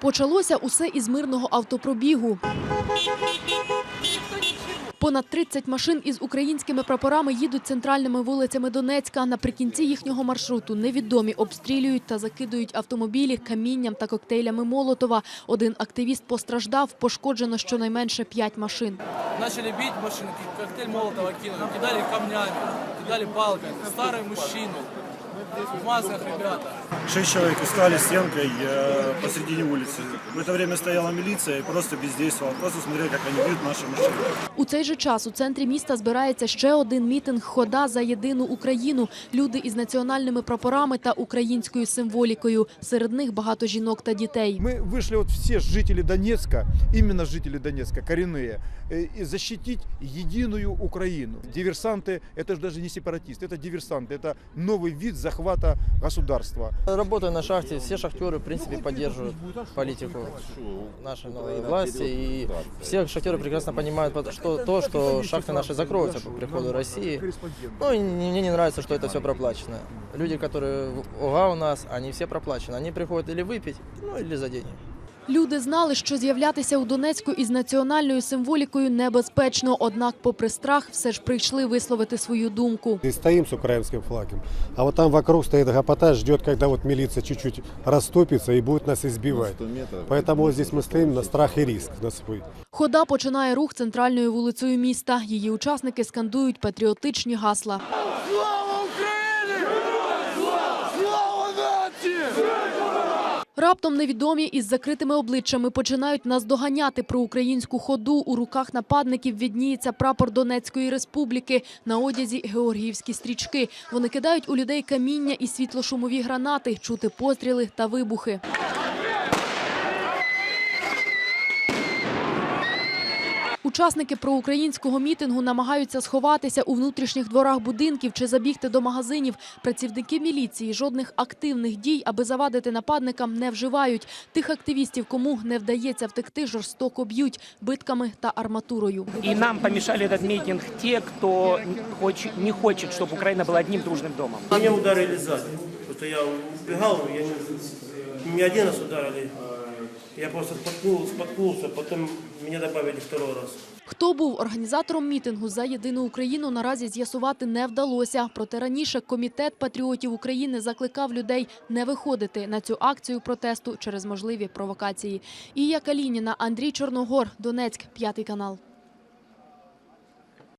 Почалося усе із мирного автопробігу. Понад 30 машин із українськими прапорами їдуть центральними вулицями Донецька. Наприкінці їхнього маршруту невідомі обстрілюють та закидують автомобілі камінням та коктейлями Молотова. Один активіст постраждав, пошкоджено щонайменше 5 машин. Начали бить машины, коктейль Молотова кинули, кидали камнями, кидали палками. Старые мужчины, в масках ребята. Шесть человек искали стенкой э, посредине улицы. В это время стояла милиция и просто бездействовала. Просто смотрели, как они бьют наши машины. У цей же час у центрі міста збирається ще один мітинг «Хода за єдину Україну». Люди із національними прапорами та українською символікою. Серед них багато жінок та дітей. Мы вышли вот все жители Донецка, именно жители Донецка, коренные, э, и защитить единую Украину. Диверсанты, это же даже не сепаратисты, это диверсанты, это новый вид захвата государства. Работая на шахте, все шахтеры, в принципе, поддерживают политику нашей новой власти. И все шахтеры прекрасно понимают, что то, что шахты наши закроются по приходу России. Ну, и мне не нравится, что это все проплачено. Люди, которые в ОГА у нас, они все проплачены. Они приходят или выпить, ну, или за деньги. Люди знали, що з'являтися у Донецьку із національною символікою небезпечно. Однак, попри страх, все ж прийшли висловити свою думку. И стоим с украинским флагом. А вот там вокруг стоит гопота, ждет, когда вот милиция чуть-чуть расступится и будет нас избивать. Поэтому вот здесь мы стоим на страх и риск на свой. Хода починає рух центральною вулицею міста. Її учасники скандують патріотичні гасла. Раптом невідомі із закритими обличчями починають наздоганяти про українську ходу. У руках нападників відніється прапор Донецької республіки. На одязі георгіївські стрічки. Вони кидають у людей каміння і світлошумові гранати. Чути постріли та вибухи. Учасники проукраїнського мітингу намагаються сховатися у внутрішніх дворах будинків чи забігти до магазинів. Працівники міліції жодних активних дій, аби завадити нападникам, не вживають. Тих активістів, кому не вдається втекти, жорстоко б'ють битками та арматурою. И нам помешали этот митинг те, кто хоч- не хочет, чтобы Украина была одним дружным домом. Меня ударили сзади. Просто я убегал, я не, не один раз ударили. Я просто споткнулся, споткнувся, потім мені додали второй раз. Хто був організатором мітингу за єдину Україну, наразі з'ясувати не вдалося. Проте раніше комітет патріотів України закликав людей не виходити на цю акцію протесту через можливі провокації. Ія Калініна, Андрій Чорногор, Донецьк, п'ятий канал.